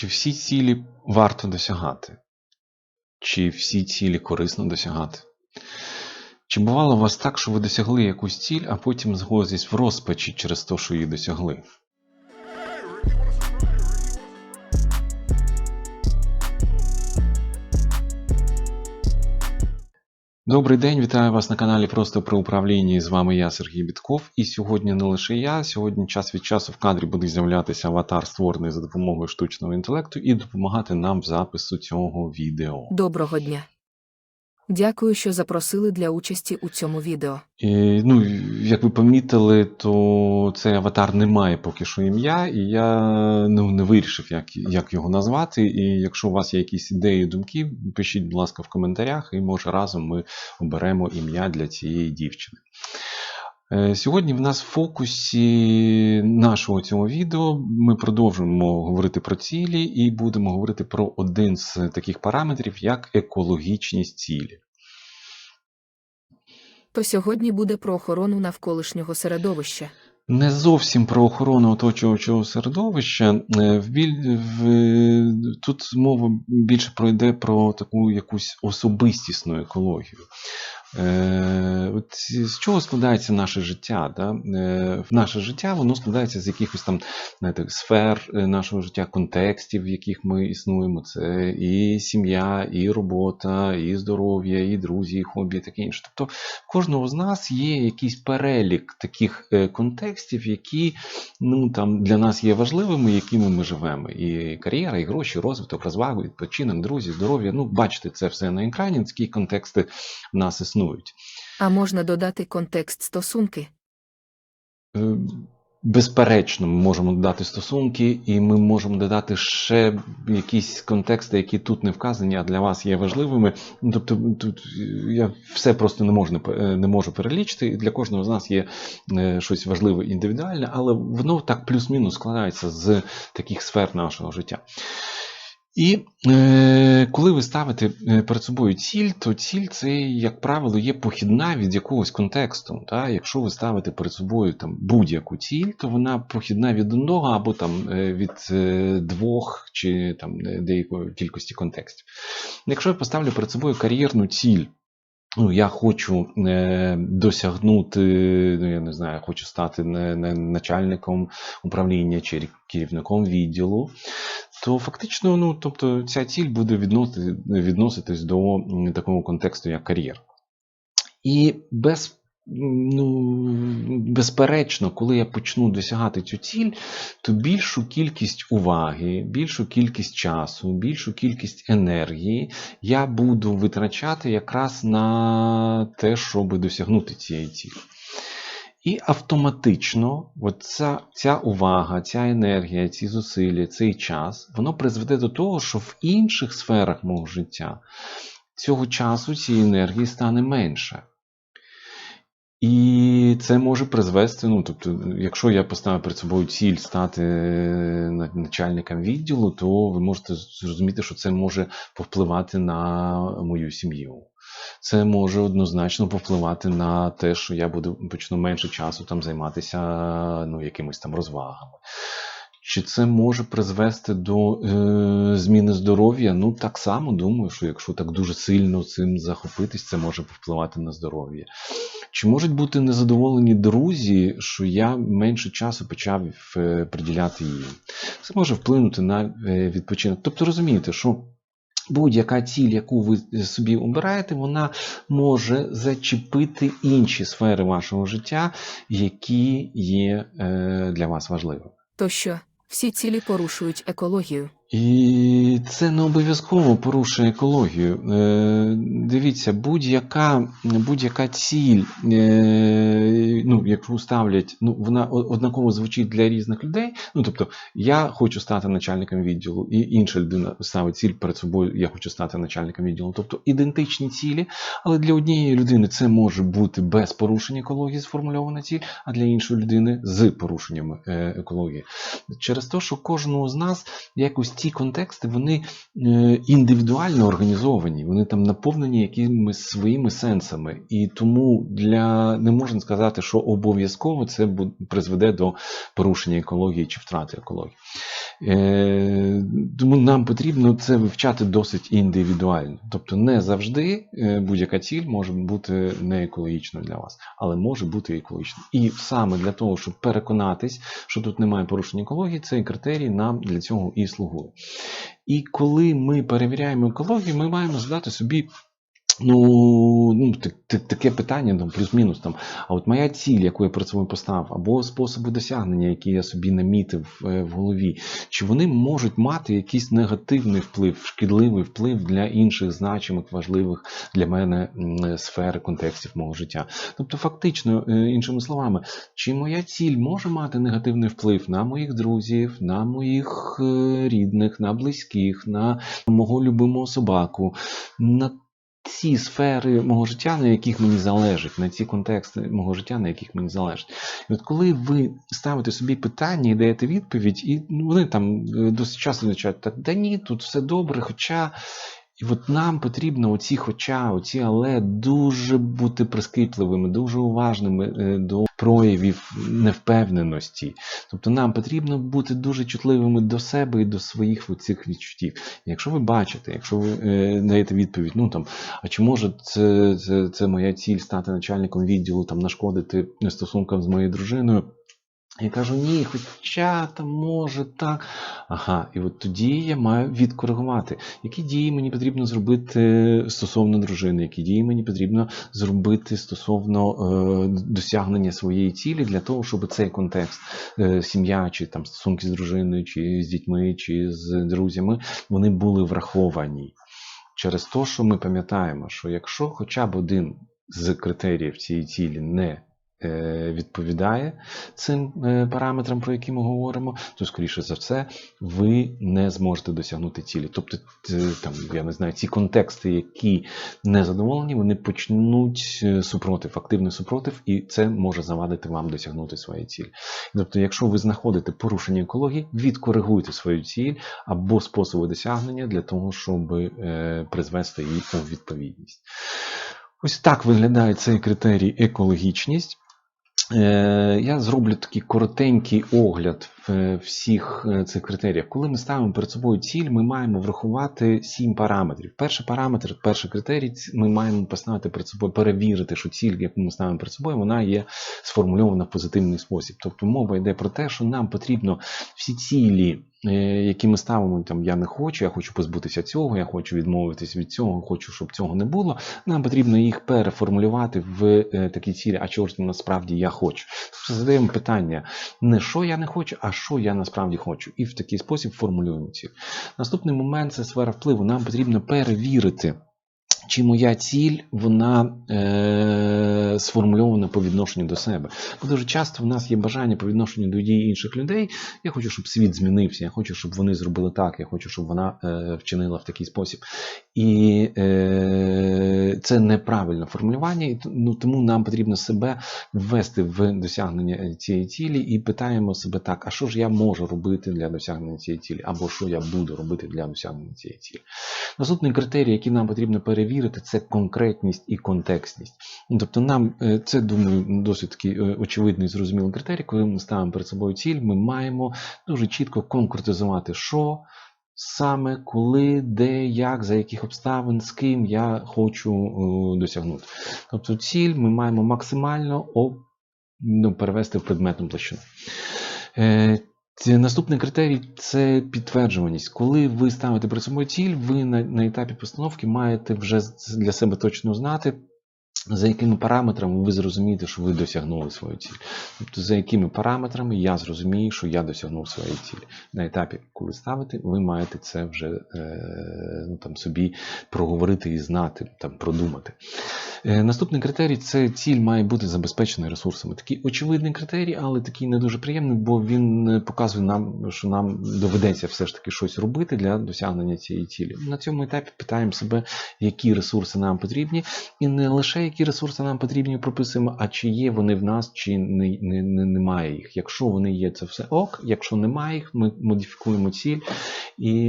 Чи всі цілі варто досягати? Чи всі цілі корисно досягати? Чи бувало у вас так, що ви досягли якусь ціль, а потім згодитесь в розпачі через те, що її досягли? Добрий день, вітаю вас на каналі Просто про управління. З вами я, Сергій Бітков. І сьогодні не лише я. Сьогодні час від часу в кадрі буде з'являтися аватар, створений за допомогою штучного інтелекту, і допомагати нам в запису цього відео. Доброго дня. Дякую, що запросили для участі у цьому відео. І, ну, як ви помітили, то цей аватар не має поки що ім'я, і я ну, не вирішив, як, як його назвати. І якщо у вас є якісь ідеї, думки, пишіть, будь ласка, в коментарях, і може разом ми оберемо ім'я для цієї дівчини. Е, Сьогодні в нас в фокусі нашого цього відео ми продовжуємо говорити про цілі і будемо говорити про один з таких параметрів, як екологічність цілі. То сьогодні буде про охорону навколишнього середовища. Не зовсім про охорону оточуючого середовища. Е, В біль... в... Тут мова більше пройде про таку якусь особистісну екологію. Е, от з чого складається наше життя? Да? Е, наше життя воно складається з якихось там знаєте, сфер е, нашого життя, контекстів, в яких ми існуємо. Це і сім'я, і робота, і здоров'я, і друзі, і хобі, і таке інше. Тобто в кожного з нас є якийсь перелік таких контекстів, які ну, там, для нас є важливими, якими ми живемо. І кар'єра, і гроші, розвиток, розвагу, відпочинок, друзі, здоров'я. Ну, бачите, це все на екрані, такі контексти в нас існують. А можна додати контекст стосунки. Е, Безперечно, ми можемо додати стосунки, і ми можемо додати ще якісь контексти, які тут не вказані, а для вас є важливими. Ну, Тобто, тут я все просто не можу, не можу перелічити. І Для кожного з нас є е, щось важливе індивідуальне, але воно так плюс-мінус складається з таких сфер нашого життя. І е, коли ви ставите е, перед собою ціль, то ціль це, як правило, є похідна від якогось контексту. Та? Якщо ви ставите перед собою там, будь-яку ціль, то вона похідна від одного або там, е, від е, двох чи там, деякої кількості контекстів. Якщо я поставлю перед собою кар'єрну ціль, Ну, я хочу е, досягнути, ну я не знаю, хочу стати не, не начальником управління чи керівником відділу, то фактично, ну, тобто, ця ціль буде відносити, відноситись до такого контексту, як кар'єра. І без, ну, безперечно, коли я почну досягати цю ціль, то більшу кількість уваги, більшу кількість часу, більшу кількість енергії я буду витрачати якраз на те, щоб досягнути цієї цілі. І автоматично от ця, ця увага, ця енергія, ці зусилля, цей час, воно призведе до того, що в інших сферах мого життя цього часу, цієї енергії стане менше. І це може призвести, ну тобто, якщо я поставив перед собою ціль стати е, начальником відділу, то ви можете зрозуміти, що це може повпливати на мою сім'ю. Це може однозначно повпливати на те, що я буду почну менше часу там займатися ну, якимись там розвагами. Чи це може призвести до е, зміни здоров'я? Ну, так само думаю, що якщо так дуже сильно цим захопитись, це може повпливати на здоров'я. Чи можуть бути незадоволені друзі, що я менше часу почав е, приділяти їм? Це може вплинути на е, відпочинок. Тобто розумієте, що будь-яка ціль, яку ви собі обираєте, вона може зачепити інші сфери вашого життя, які є е, для вас важливими. То що, всі цілі порушують екологію. І це не обов'язково порушує екологію. Е, дивіться, будь-яка, будь-яка ціль, е, ну, яку ставлять, ну, вона однаково звучить для різних людей. Ну, тобто, я хочу стати начальником відділу, і інша людина ставить ціль перед собою, я хочу стати начальником відділу. Тобто ідентичні цілі, але для однієї людини це може бути без порушення екології сформульована ціль, а для іншої людини з порушенням е, екології. Через те, що кожного з нас якось ці контексти вони е, індивідуально організовані, вони там наповнені якимись своїми сенсами. І тому для не можна сказати, що обов'язково це призведе до порушення екології чи втрати екології. Е, тому нам потрібно це вивчати досить індивідуально. Тобто не завжди е, будь-яка ціль може бути не екологічною для вас, але може бути екологічною. І саме для того, щоб переконатись, що тут немає порушення екології, цей критерій нам для цього і слугує. І коли ми перевіряємо екологію, ми маємо задати собі. Ну, ну так- так- таке питання, там, плюс-мінус там. А от моя ціль, яку я перед собою поставив, або способи досягнення, які я собі намітив е, в голові, чи вони можуть мати якийсь негативний вплив, шкідливий вплив для інших значимих, важливих для мене сфер, контекстів мого життя. Тобто, фактично, е, іншими словами, чи моя ціль може мати негативний вплив на моїх друзів, на моїх е, рідних, на близьких, на мого любимого собаку, на ці сфери мого життя, на яких мені залежить, на ці контексти мого життя, на яких мені залежить. І от коли ви ставите собі питання і даєте відповідь, і ну, вони там е, досить часто звучать, та ні, тут все добре, хоча. І от нам потрібно оці хоча, оці але дуже бути прискіпливими, дуже уважними е, до проявів невпевненості. Тобто нам потрібно бути дуже чутливими до себе і до своїх цих відчуттів. Якщо ви бачите, якщо ви е, даєте відповідь, ну там, а чи може це, це, це моя ціль стати начальником відділу, там нашкодити стосункам з моєю дружиною? Я кажу, ні, хоча там може так. Ага, і от тоді я маю відкоригувати, які дії мені потрібно зробити стосовно дружини, які дії мені потрібно зробити стосовно е, досягнення своєї цілі для того, щоб цей контекст, е, сім'я, чи там стосунки з дружиною, чи з дітьми, чи з друзями, вони були враховані. Через те, що ми пам'ятаємо, що якщо хоча б один з критеріїв цієї цілі не е, відповідає цим е, параметрам, про які ми говоримо, то, скоріше за все, ви не зможете досягнути цілі. Тобто, там, я не знаю, ці контексти, які не задоволені, вони почнуть е, супротив, активний супротив, і це може завадити вам досягнути своєї цілі. Тобто, якщо ви знаходите порушення екології, відкоригуйте свою ціль або способи досягнення для того, щоб е, призвести її у відповідність. Ось так виглядає цей критерій екологічність. Е, Я зроблю такий коротенький огляд е, всіх е, цих критеріїв. Коли ми ставимо перед собою ціль, ми маємо врахувати сім параметрів. Перший параметр, перший критерій, ми маємо поставити перед собою, перевірити, що ціль, яку ми ставимо перед собою, вона є сформульована в позитивний спосіб. Тобто мова йде про те, що нам потрібно всі цілі, які ми ставимо, там я не хочу, я хочу позбутися цього, я хочу відмовитись від цього, хочу, щоб цього не було. Нам потрібно їх переформулювати в е, такі цілі, а чого ж насправді я хочу. Тобто задаємо питання не що я не хочу, а що я насправді хочу. І в такий спосіб формулюємо ціль. Наступний момент це сфера впливу. Нам потрібно перевірити. Чи моя ціль вона е, сформульована по відношенню до себе? Бо дуже часто в нас є бажання по відношенню до дій інших людей. Я хочу, щоб світ змінився, я хочу, щоб вони зробили так, я хочу, щоб вона е, вчинила в такий спосіб. І е, це неправильне формулювання, і ну, тому нам потрібно себе ввести в досягнення цієї цілі і питаємо себе так: а що ж я можу робити для досягнення цієї цілі, або що я буду робити для досягнення цієї цілі. Наступний критерій, який нам потрібно перевірити, це конкретність і контекстність. Ну, Тобто, нам е, це думаю досить такий е, очевидний зрозумілий критерій. Коли ми ставимо перед собою ціль, ми маємо дуже чітко конкретизувати, що саме, коли, де, як, за яких обставин, з ким я хочу е, досягнути. Тобто, ціль ми маємо максимально ну, перевести в предметну площину. Наступний критерій це підтверджуваність. Коли ви ставите перед собою ціль, ви на, на етапі постановки маєте вже для себе точно знати, за якими параметрами ви зрозумієте, що ви досягнули свою ціль. Тобто, за якими параметрами я зрозумію, що я досягнув своєї цілі. На етапі, коли ставите, ви маєте це вже е, ну, там, собі проговорити і знати, там, продумати. Е, Наступний критерій це ціль має бути забезпечена ресурсами. Такий очевидний критерій, але такий не дуже приємний, бо він е, показує нам, що нам доведеться все ж таки щось робити для досягнення цієї цілі. На цьому етапі питаємо себе, які ресурси нам потрібні, і не лише які ресурси нам потрібні, прописуємо, а чи є вони в нас, чи не, не, не, немає їх. Якщо вони є, це все ок. Якщо немає їх, ми модифікуємо ціль і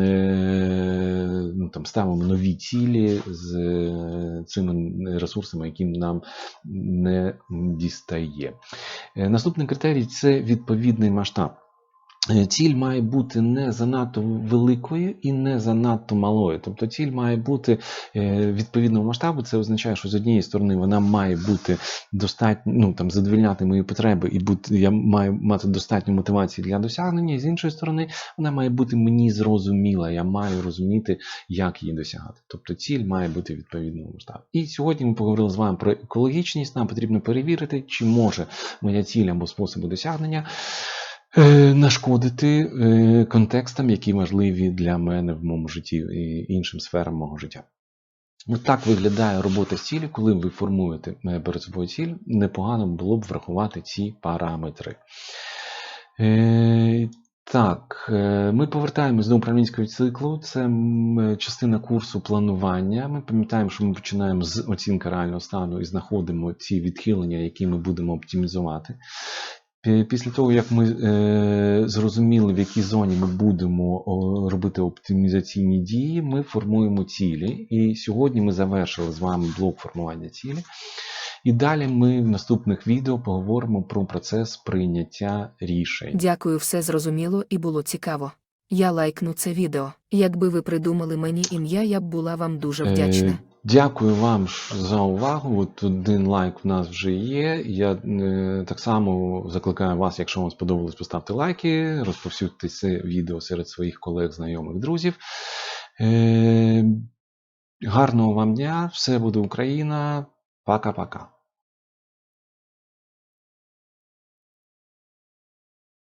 е, ну, там, ставимо нові цілі з е, цими ресурсами, які нам не дістає. Е, Наступний критерій це відповідний масштаб. Е, Ціль має бути не занадто великою і не занадто малою. Тобто ціль має бути е, відповідного масштабу. Це означає, що з однієї сторони вона має бути достатньо, ну там задовільняти мої потреби, і бути я маю мати достатньо мотивації для досягнення. І з іншої сторони, вона має бути мені зрозуміла. Я маю розуміти, як її досягати. Тобто ціль має бути відповідного масштабу. І сьогодні ми поговорили з вами про екологічність. Нам потрібно перевірити, чи може моя ціль або способи досягнення нашкодити е, контекстам, які важливі для мене в моєму житті і іншим сферам мого життя. От так виглядає робота з цілі, коли ви формуєте е, перед собою ціль, непогано було б врахувати ці параметри. Е, так, е, ми повертаємось до управлінського циклу. Це е, частина курсу планування. Ми пам'ятаємо, що ми починаємо з оцінки реального стану і знаходимо ці відхилення, які ми будемо оптимізувати. Пі- Після того, як ми е, зрозуміли, в якій зоні ми будемо робити оптимізаційні дії, ми формуємо цілі. І сьогодні ми завершили з вами блок формування цілі. І далі ми в наступних відео поговоримо про процес прийняття рішень. Дякую, все зрозуміло і було цікаво. Я лайкну це відео. Якби ви придумали мені ім'я, я б була вам дуже вдячна. Е, Дякую вам за увагу. От один лайк в нас вже є. Я е, так само закликаю вас, якщо вам сподобалось, поставте лайки, розповсюдьте це відео серед своїх колег, знайомих, друзів. Е, гарного вам дня, все буде Україна. Пока-пока.